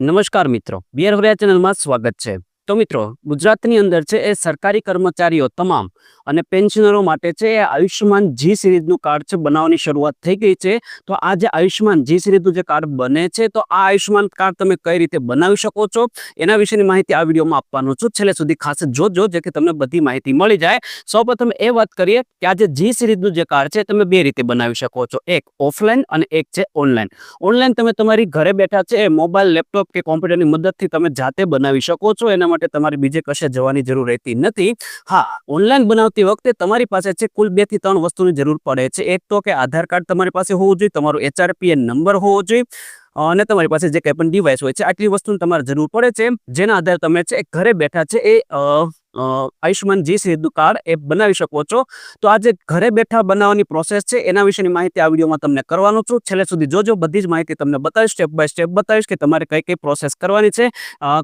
નમસ્કાર મિત્રો બિયર હરિયા ચેનલમાં સ્વાગત છે. તો મિત્રો, ગુજરાતની અંદર છે એ સરકારી કર્મચારીઓ તમામ અને પેન્શનરો માટે છે એ આયુષ્યમાન જી સિરીઝનું કાર્ડ છે બનાવવાની શરૂઆત થઈ ગઈ છે. તો આ જે આયુષ્યમાન જી સિરીઝનું જે કાર્ડ બને છે, તો આ આયુષ્યમાન કાર્ડ તમે કઈ રીતે બનાવી શકો છો? એના વિશેની માહિતી આ વિડીયોમાં આપવાનું છું. છેલ્લે સુધી ખાસ જોજો, જેથી તમને બધી માહિતી મળી જાય. સૌપ્રથમ એ વાત કરીએ કે આ જે જી સિરીઝનું જે કાર્ડ છે તમે બે રીતે બનાવી શકો છો. એક ઓફલાઈન અને એક છે ઓનલાઈન. ઓનલાઈન તમે તમારી ઘરે બેઠા છે મોબાઈલ, લેપટોપ કે કોમ્પ્યુટરની મદદથી તમે જાતે બનાવી શકો છો. એના માટે તમારે બીજે કશે જવાની જરૂર રહેતી નથી. હા ઓનલાઈન બનાવતી વખતે તમારી પાસે છે કુલ બેથી ત્રણ વસ્તુની જરૂર પડે છે. એક તો કે આધાર કાર્ડ તમારી પાસે હોવું જોઈએ, તમારું એચઆરપીએન નંબર હોવો જોઈએ, અને તમારી પાસે જે કંઈ પણ ડિવાઇસ હોય છે, આટલી વસ્તુની તમારે જરૂર પડે છે. જેના આધારે તમે છે, ઘરે બેઠા છે એ આયુષ્યમાન જી સિરીઝનું કાર્ડ એ બનાવી શકો છો. તો આ જે ઘરે બેઠા બનાવવાની પ્રોસેસ છે, એના વિશેની માહિતી આ વિડીયોમાં તમને કરવાનું છું. છેલ્લે સુધી જોજો, બધી જ માહિતી તમને બતાવીશ સ્ટેપ બાય સ્ટેપ બતાવીશ કે તમારે કઈ કઈ પ્રોસેસ કરવાની છે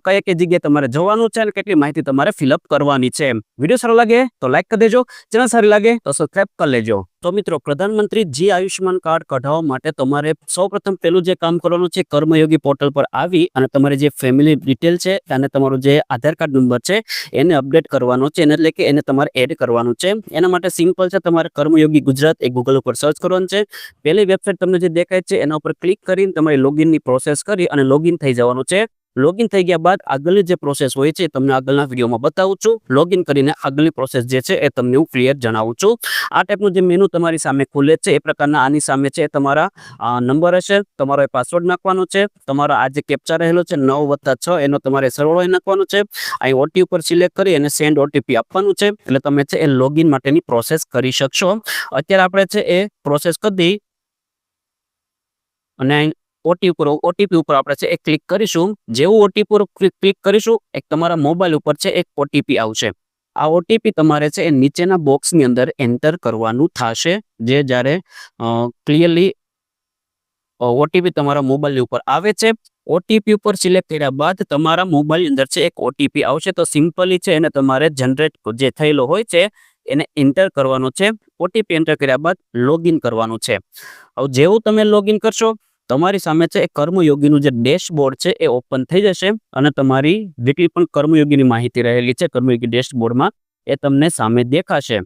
કઈ કઈ જગ્યાએ તમારે જવાનું છે અને કેટલી માહિતી તમારે ફિલઅપ કરવાની છે વીડિયો સારો લાગે તો લાઇક કરી દેજો ચેનલ સારી લાગે તો સબસ્ક્રાઈબ કરી લેજો. તો મિત્રો, પ્રધાનમંત્રી જી આયુષ્યમાન કાર્ડ કઢાવવા માટે તમારે સૌપ્રથમ પહેલું જે કામ કરવાનું છે, કર્મયોગી પોર્ટલ પર આવી અને તમારી જે ફેમિલી ડિટેલ છે અને તમારો જે આધાર કાર્ડ નંબર છે, એને અપડેટ કરવાનો છે. એને એટલે કે એને તમારે એડ કરવાનું છે. એના માટે સિમ્પલ છે, તમારે કર્મયોગી ગુજરાત એ ગૂગલ ઉપર સર્ચ કરવાનું છે. પહેલી વેબસાઇટ તમને જે દેખાય છે, એના ઉપર ક્લિક કરીને તમારી લોગિનની પ્રોસેસ કરી અને લોગિન થઈ જવાનું છે. લોગિન થઈ ગયા બાદ આગળની જે પ્રોસેસ હોય છે તમને આગળના વિડીયોમાં બતાવું છું. લોગિન કરીને આગળની પ્રોસેસ જે છે એ તમને હું ક્લિયર જણાવું છું. આ ટાઈપનું જે મેનુ તમારી સામે ખુલે છે, એ પ્રકારના આની સામે છે તમારા નંબર હશે, તમારો પાસવર્ડ નાખવાનો છે, તમારો આ જે કેપ્ચા રહેલો છે, નવ વત્તા છ, એનો તમારે સરવાળો નાખવાનો છે. અહીં ઓટી ઉપર સિલેક્ટ કરી અને સેન્ડ ઓટીપી આપવાનું છે. એટલે તમે છે એ લોગિન માટેની પ્રોસેસ કરી શકશો. અત્યારે આપણે છે એ પ્રોસેસ કરી અને અહીં ઓટી ઉપર ઓટીપી ઉપર આપણે છે એ ક્લિક કરીશું. જેવું ઓટીપી ઉપર ક્લિક કરીશું, એક તમારા મોબાઈલ ઉપર છે, એક ઓટીપી આવશે. આ ઓટીપી તમારે છે, એ નીચેના બોક્સની અંદર એન્ટર કરવાનું થશે. જે જ્યારે ક્લિયરલી ઓટીપી તમારા મોબાઈલ ઉપર આવે છે ઓટીપી ઉપર સિલેક્ટ કર્યા બાદ તમારા મોબાઈલ અંદર છે, એક ઓટીપી આવશે. તો સિમ્પલી છે, એને તમારે જનરેટ જે થયેલો હોય છે, એને એન્ટર કરવાનો છે. ઓટીપી એન્ટર કર્યા બાદ લોગિન કરવાનું છે. હવે જેવું તમે લોગિન કરશો તમારી સામે છે એ કર્મયોગીનું જે ડેશબોર્ડ છે એ ઓપન થઈ જશે અને તમારી જેટલી પણ કર્મયોગીની માહિતી રહેલી છે કર્મયોગી ડેશબોર્ડમાં એ તમને સામે દેખાશે.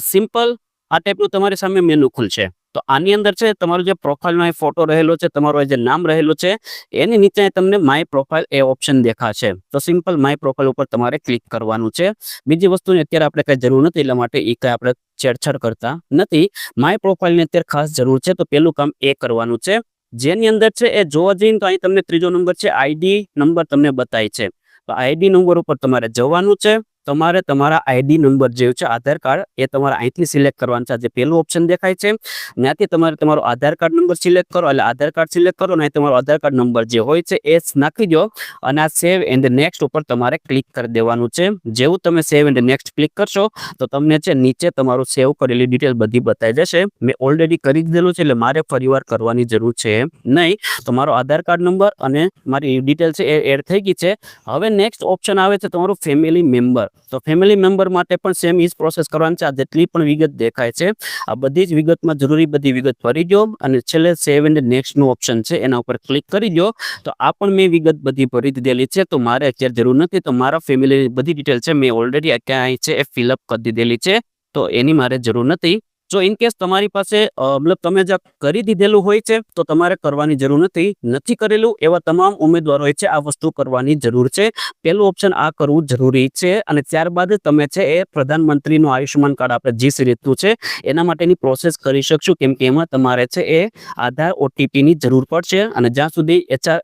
સિમ્પલ આ ટાઈપનું તમારી સામે મેનુ ખુલશે. તો આની અંદર છે, તમારો જે પ્રોફાઇલનો એ ફોટો રહેલો છે, તમારો જે નામ રહેલું છે, એની નીચે તમને માય પ્રોફાઇલ એ ઓપ્શન દેખાશે. તો સિમ્પલ માય પ્રોફાઇલ ઉપર તમારે ક્લિક કરવાનું છે. બીજી વસ્તુની અત્યારે આપણે કંઈ જરૂર નથી, એટલા માટે એ કંઈ આપણે છેડછાડ કરતા નથી. માય પ્રોફાઇલની અત્યારે ખાસ જરૂર છે, તો પહેલું કામ એ કરવાનું છે. જેની અંદર છે, એ જોવા જઈને તો અહીં તમને ત્રીજો નંબર છે આઈડી નંબર તમને બતાય છે. તો આઈડી નંબર ઉપર તમારે જવાનું છે. તમારે તમારા આઈડી નંબર જે છે, આધાર કાર્ડ, એ તમારે અહીંથી સિલેક્ટ કરવાનું છે. જે પહેલું ઓપ્શન દેખાય છે, ત્યાંથી તમારે તમારો આધાર કાર્ડ નંબર સિલેક્ટ કરો. એટલે આધાર કાર્ડ સિલેક્ટ કરો અને તમારો આધાર કાર્ડ નંબર જે હોય છે, એ નાખી દો અને આ સેવ એન્ડ નેક્સ્ટ ઉપર તમારે ક્લિક કરી દેવાનું છે. જેવું તમે સેવ એન્ડ નેક્સ્ટ ક્લિક કરશો, તો તમને છે, નીચે તમારું સેવ કરેલી ડિટેલ બધી બતાવી જશે. મેં ઓલરેડી કરી દીધેલું છે, એટલે મારે ફરીવાર કરવાની જરૂર છે નહીં. તો મારો આધાર કાર્ડ નંબર અને મારી ડિટેલ છે, એ એડ થઈ ગઈ છે. હવે નેક્સ્ટ ઓપ્શન આવે છે, તમારું ફેમિલી મેમ્બર તો ફેમિલી મેમ્બર માટે પણ સેમ ઇઝ પ્રોસેસ કરવાની છે. આ જેટલી પણ વિગત દેખાય છે, આ બધી જ વિગતમાં જરૂરી બધી વિગત ભરી દો અને છેલ્લે સેવ એન્ડ નેક્સ્ટનું ઓપ્શન છે, એના ઉપર ક્લિક કરી દો તો આ પણ મેં વિગત બધી ભરી દીધેલી છે, તો મારે અત્યારે જરૂર નથી, તો મારા ફેમિલી બધી ડિટેલ છે, મેં ઓલરેડી અહીં છે એ ફિલઅપ કરી દીધેલી છે, તો એની મારે જરૂર નથી. જો ઇન કેસ તમારી પાસે મતલબ તમે જે કરી દીધેલું હોય છે, તો તમારે કરવાની જરૂર નથી. નથી કરેલું એવા તમામ ઉમેદવારોએ છે આ વસ્તુ કરવાની જરૂર છે. પહેલું ઓપ્શન આ કરવું જરૂરી છે અને ત્યારબાદ તમે છે એ પ્રધાનમંત્રીનું આયુષ્યમાન કાર્ડ આપણે જી સિરીઝનું છે, એના માટેની પ્રોસેસ કરી શકશું. કેમ કે એમાં તમારે છે એ આધાર ઓટીપીની જરૂર પડશે અને જ્યાં સુધી એચઆર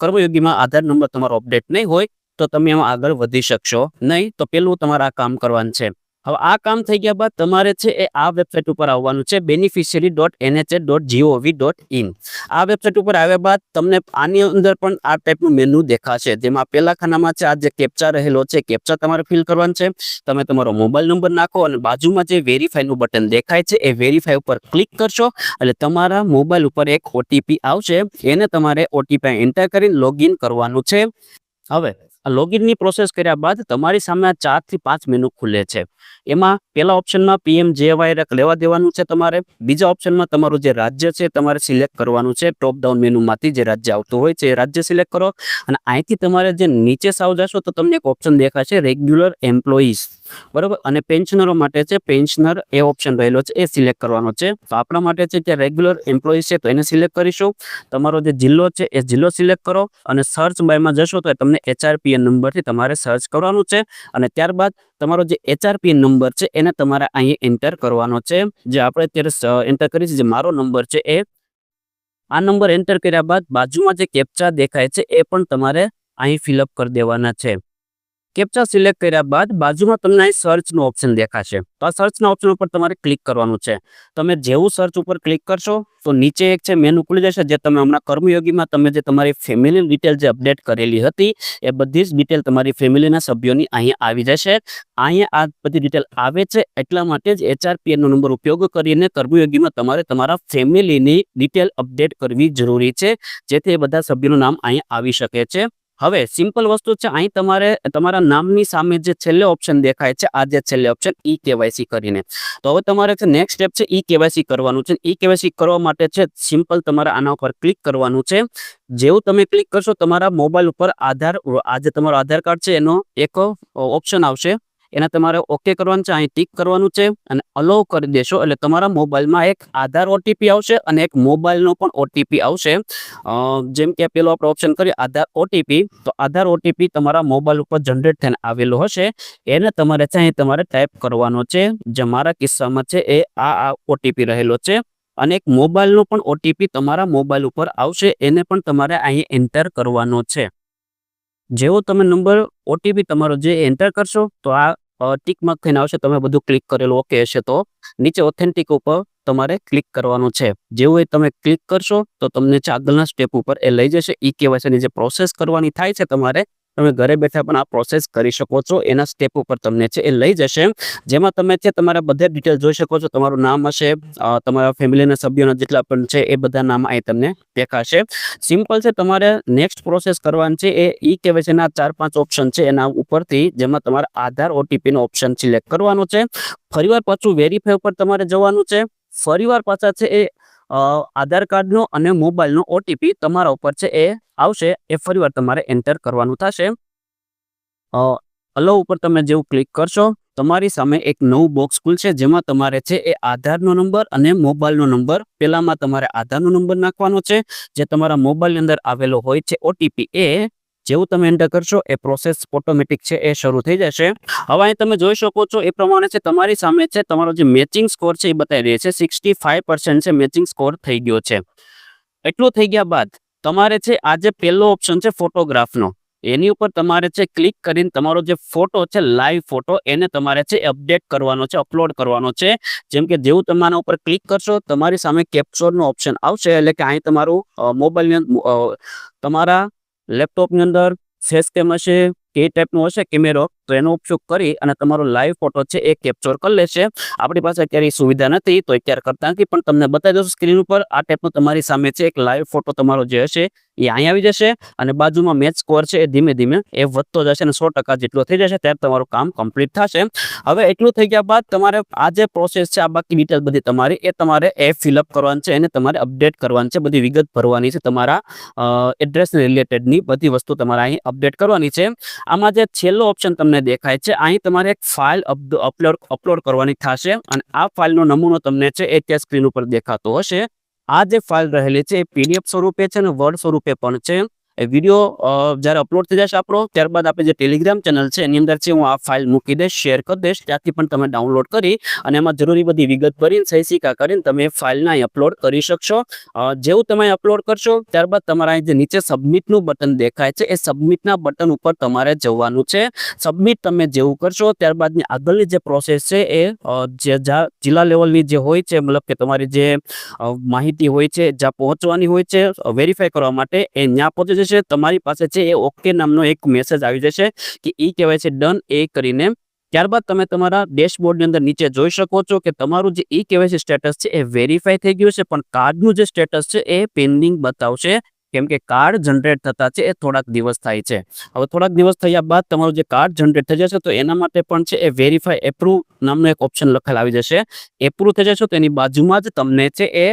કર્મયોગીમાં આધાર નંબર તમારો અપડેટ નહીં હોય, તો તમે એમાં આગળ વધી શકશો નહીં. તો પેલું તમારે આ કામ કરવાનું છે. હવે આ કામ થઈ ગયા બાદ તમારે છે એ આ વેબસાઇટ ઉપર આવવાનું છે beneficiary dot NHA dot GOV dot in આ વેબસાઇટ ઉપર આવ્યા બાદ તમને આની અંદર પણ આ ટાઈપનું મેનુ દેખાશે, જેમાં પહેલા ખાનામાં છે આ જે કેપ્ચા રહેલો છે કેપ્ચા તમારે ફિલ કરવાનું છે. તમે તમારો મોબાઈલ નંબર નાખો અને બાજુમાં જે વેરીફાઈનું બટન દેખાય છે, એ વેરીફાઈ ઉપર ક્લિક કરશો. એટલે તમારા મોબાઈલ ઉપર એક ઓટીપી આવશે, એને તમારે ઓટીપી એન્ટર કરીને લોગિન કરવાનું છે. હવે આ લોગિનની પ્રોસેસ કર્યા બાદ તમારી સામે આ ચારથી પાંચ મેનુ ખુલે છે. એમાં પહેલા ઓપ્શનમાં પીએમ જે વાયરક લેવા દેવાનું છે તમારે. બીજા ઓપ્શનમાં તમારું જે રાજ્ય છે તમારે સિલેક્ટ કરવાનું છે. ટોપ ડાઉન મેનુમાંથી જે રાજ્ય આવતું હોય છે એ રાજ્ય સિલેક્ટ કરો. અને અહીંથી તમારે જે નીચે સાવ જશો તો તમને એક ઓપ્શન દેખાશે રેગ્યુલર એમ્પ્લોઈઝ બરાબર? અને પેન્શનરો માટે છે પેન્શનર એ ઓપ્શન રહેલો છે, એ સિલેક્ટ કરવાનો છે. તો આપણા માટે છે ત્યાં રેગ્યુલર એમ્પ્લોય છે, તો એને સિલેક્ટ કરીશું. તમારો જે જિલ્લો છે, એ જિલ્લો સિલેક્ટ કરો અને સર્ચ બાયમાં જશો તો તમને એચઆરપીએન નંબરથી તમારે સર્ચ કરવાનું છે. અને ત્યારબાદ તમારો જે એચઆરપીએન નંબર છે, એને તમારે અહીં એન્ટર કરવાનો છે. જે આપણે અત્યારે એન્ટર કરીશું જે મારો નંબર છે, એ આ નંબર એન્ટર કર્યા બાદ બાજુમાં જે કેપ્ચા દેખાય છે, એ પણ તમારે અહીં ફિલઅપ કરી દેવાના છે. કેપ્ચા સિલેક્ટ કર્યા બાદ બાજુમાં તમને અહીં સર્ચનું ઓપ્શન દેખાશે. તો આ સર્ચના ઓપ્શન ઉપર તમારે ક્લિક કરવાનું છે. તમે જેવું સર્ચ ઉપર ક્લિક કરશો, તો નીચે એક છે મેનુ ખુલી જશે, જે તમે હમણાં કર્મયોગીમાં તમે જે તમારી ફેમિલી ડિટેલ જે અપડેટ કરેલી હતી, એ બધી જ ડિટેલ તમારી ફેમિલીના સભ્યોની અહીંયા આવી જશે. અહીંયા આ બધી ડિટેલ આવે છે, એટલા માટે જ એચઆરપીએનનો નંબર ઉપયોગ કરીને કર્મયોગીમાં તમારે તમારા ફેમિલીની ડિટેલ અપડેટ કરવી જરૂરી છે, જેથી એ બધા સભ્યોનું નામ અહીંયા આવી શકે છે. હવે સિમ્પલ વસ્તુ છે, અહીં તમારે, તમારા નામની સામે જે છેલ્લે ઓપ્શન દેખાય છે, આ જે છેલ્લે ઓપ્શન ઈ કેવાયસી કરીને. તો હવે તમારે છે નેક્સ્ટ સ્ટેપ છે, ઈ કેવાયસી કરવાનું છે. ઈ કેવાયસી કરવા માટે છે સિમ્પલ તમારે આના ઉપર ક્લિક કરવાનું છે. જેવું તમે ક્લિક કરશો, તમારા મોબાઈલ ઉપર આધાર આ જે તમારો આધાર કાર્ડ છે, એનો એક ઓપ્શન આવશે. એના તમારે ઓકે કરવાનું છે, અહીં ટીક કરવાનું છે અને અલો કરી દેશો. એટલે તમારા મોબાઈલમાં એક આધાર ઓટીપી આવશે અને એક મોબાઈલનો પણ ઓટીપી આવશે. જેમ કે પેલો આપણે ઓપ્શન કરીએ, આધાર ઓટીપી તો આધાર ઓટીપી તમારા મોબાઈલ ઉપર જનરેટ થઈને આવેલો હશે. એને તમારે છે, અહીં તમારે ટાઈપ કરવાનો છે. જે મારા કિસ્સામાં છે, એ આ આ ઓટીપી રહેલો છે. અને એક મોબાઈલનો પણ ઓટીપી તમારા મોબાઈલ ઉપર આવશે. એને પણ તમારે અહીં એન્ટર કરવાનો છે. જેવો તમે નંબર ઓટીપી તમારો જે એન્ટર કરશો, તો આ ટીક માર્ક થઈને આવશે. તમે બધું ક્લિક કરેલું ઓકે હશે તો નીચે ઓથેન્ટિક ઉપર તમારે ક્લિક કરવાનું છે. જેવું એ તમે ક્લિક કરશો, તો તમને આગળના સ્ટેપ ઉપર એ લઈ જશે. ઈ કેવાયસીની જે પ્રોસેસ કરવાની થાય છે તમારે તમે ઘરે બેઠા પણ આ પ્રોસેસ કરી શકો છો. એના સ્ટેપ ઉપર તમને છે એ લઈ જશે. જેમાં તમે છે તમારા બધા ડિટેલ જોઈ શકો છો. તમારું નામ હશે તમારા ફેમિલીના સભ્યોના જેટલા પણ છે એ બધા નામ અહીં તમને દેખાશે. સિમ્પલ છે, તમારે નેક્સ્ટ પ્રોસેસ કરવાની છે એ, ઈ કેવાયસીના ચાર પાંચ ઓપ્શન છે એના ઉપરથી, જેમાં તમારે આધાર ઓટીપીનો ઓપ્શન સિલેક્ટ કરવાનો છે. ફરીવાર પાછું વેરીફાઈ ઉપર તમારે જવાનું છે. ફરીવાર પાછા છે એ આધાર કાર્ડનો અને મોબાઈલનો ઓટીપી તમારા ઉપર છે એ આવશે. એ ફરીવાર તમારે એન્ટર કરવાનું થશે. અલો ઉપર તમે જેવું ક્લિક કરશો, તમારી સામે એક નવું બોક્સ ખુલશે જેમાં તમારે છે એ આધારનો નંબર અને મોબાઈલનો નંબર પહેલામાં તમારે આધારનો નંબર નાખવાનો છે. જે તમારા મોબાઈલની અંદર આવેલો હોય છે ઓટીપી એ જેવું તમે એન્ટર કરશો, એ પ્રોસેસ ઓટોમેટિક છે, એ શરૂ થઈ જશે. હવે અહીં તમે જોઈ શકો છો, એ પ્રમાણે છે, તમારી સામે છે, તમારો જે મેચિંગ સ્કોર છે, એ બતાવી રહી છે સિક્સટી છે મેચિંગ સ્કોર થઈ ગયો છે. એટલું થઈ ગયા બાદ, તમારે છે, આ જે પહેલો ઓપ્શન છે ફોટોગ્રાફનો એની ઉપર તમારે છે ક્લિક કરીને તમારો જે ફોટો છે લાઈવ ફોટો એને તમારે છે અપડેટ કરવાનો છે અપલોડ કરવાનો છે. જેમ કે જેવું તમે આના ઉપર ક્લિક કરશો, તમારી સામે કેપ્ચરનો ઓપ્શન આવશે, એટલે કે અહીં તમારું મોબાઈલની તમારા લેપટોપની અંદર ફેસ કેમ હશે કે ટાઈપનો હશે કેમેરો. તો એનો ઉપયોગ કરી અને તમારો લાઈવ ફોટો છે એ કેપ્ચર કરી લેશે. આપણી પાસે અત્યારે સુવિધા નથી, તો અત્યારે કરતા નથી પણ તમને બતાવી દઉં સ્ક્રીન ઉપર. આ ટાઈપનો તમારી સામે છે, એક લાઈવ ફોટો તમારો જે હશે, એ અહીં આવી જશે અને બાજુમાં મેચ સ્કોર છે એ ધીમે ધીમે એ વધતો જશે અને સો જેટલો થઈ જશે ત્યારે તમારું કામ કમ્પ્લીટ થશે. હવે એટલું થઈ ગયા બાદ તમારે આ જે પ્રોસેસ છે, આ બાકી ડિટેલ બધી તમારી, એ તમારે એ ફિલઅપ કરવાની છે, એને તમારે અપડેટ કરવાની છે, બધી વિગત ભરવાની છે, તમારા એડ્રેસ રિલેટેડની બધી વસ્તુ તમારે અહીં અપડેટ કરવાની છે. આમાં જે છેલ્લો ઓપ્શન તમને દેખાય છે. અહીં તમારે એક ફાઇલ અપલોડ અપલોડ કરવાની થશે અને આ ફાઇલનો નમૂનો તમને છે એ ત્યાં સ્ક્રીન ઉપર દેખાતો હશે. આ જે ફાઇલ રહેલી છે એ પીડીએફ સ્વરૂપે છે અને વર્ડ સ્વરૂપે પણ છે. એ વીડિયો જ્યારે અપલોડ થઈ જશે આપણો, ત્યારબાદ આપણે જે ટેલિગ્રામ ચેનલ છે, એની અંદર છે, હું આ ફાઇલ મૂકી દઈશ શેર કરી દઈશ, ત્યાંથી પણ તમે ડાઉનલોડ કરી અને એમાં જરૂરી બધી વિગત ભરીને, સહી સિક્કા કરીને તમે ફાઇલને અહીં અપલોડ કરી શકશો. જેવું તમે અપલોડ કરશો, ત્યારબાદ તમારા અહીં જે નીચે સબમિટનું બટન દેખાય છે, એ સબમિટના બટન ઉપર તમારે જવાનું છે. સબમિટ તમે જેવું કરશો, ત્યારબાદની આગળની જે પ્રોસેસ છે, એ જે જિલ્લા લેવલની જે હોય છે, મતલબ કે તમારી જે માહિતી હોય છે, જ્યાં પહોંચવાની હોય છે વેરીફાઈ કરવા માટે એ ત્યાં પહોંચી જશે તમારી પાસે છે, એ ઓકે નામનો એક મેસેજ આવી જશે કે ઈ કહેવાય છે ડન એ કરીને. ત્યારબાદ તમે તમારા ડેશબોર્ડની અંદર નીચે જોઈ શકો છો કે તમારું જે ઈ કેવાયસી સ્ટેટસ છે, એ વેરીફાઈ થઈ ગયું છે, પણ કાર્ડનું જે સ્ટેટસ છે, એ પેન્ડિંગ બતાવશે. કેમ કે કાર્ડ જનરેટ થતા છે, એ થોડાક દિવસ થાય છે. હવે થોડાક દિવસ થયા બાદ તમારું જે કાર્ડ જનરેટ થઈ જશે, તો એના માટે પણ છે, એ વેરીફાઈ એપ્રુવ નામનો એક ઓપ્શન લખેલ આવી જશે. એપ્રુવ થઈ જશે, તો એની બાજુમાં જ તમને છે, એ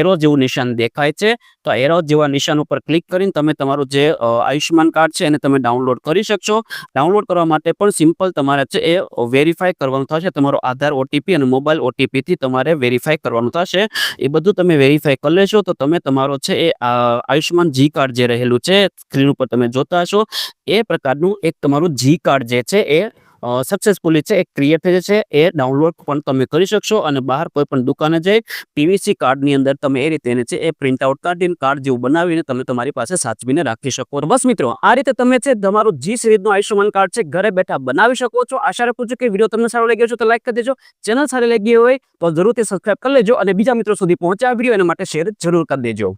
એરો જેવું નિશાન દેખાય છે. તો એરો જેવા નિશાન ઉપર ક્લિક કરીને તમે તમારું જે આયુષ્યમાન કાર્ડ છે એને તમે ડાઉનલોડ કરી શકશો. ડાઉનલોડ કરવા માટે પણ સિમ્પલ તમારે છે એ વેરીફાઈ કરવાનું થશે. તમારો આધાર, ઓટીપી અને મોબાઈલ ઓટીપીથી તમારે વેરીફાઈ કરવાનું થશે. એ બધું તમે વેરીફાઈ કરી લેશો તો તમે તમારો છે એ આયુષ્યમાન જી કાર્ડ જે રહેલું છે, સ્ક્રીન ઉપર તમે જોતા હશો. એ પ્રકારનું એક તમારું જી કાર્ડ જે છે એ સક્સેસફુલી છે, એ ક્રિએટ થઈ જશે, એ ડાઉનલોડ પણ તમે કરી શકશો અને બહાર કોઈ પણ દુકાને જઈ પીવીસી કાર્ડની અંદર તમે એ રીતે છે, એ પ્રિન્ટ આઉટ કાઢીને કાર્ડ જેવું બનાવીને તમે તમારી પાસે સાચવીને રાખી શકો. બસ મિત્રો, આ રીતે તમે છે, તમારું જી સિરીઝનું આયુષ્યમાન કાર્ડ છે, ઘરે બેઠા બનાવી શકો છો. આશા રાખું છું કે વીડિયો તમને સારો લાગ્યો છે તો લાઈક કરી દેજો. ચેનલ સારી લાગી હોય તો જરૂરથી સબસ્ક્રાઈબ કરી લેજો અને બીજા મિત્રો સુધી પહોંચ્યા વીડિયો એના માટે શેર જરૂર કરી દેજો.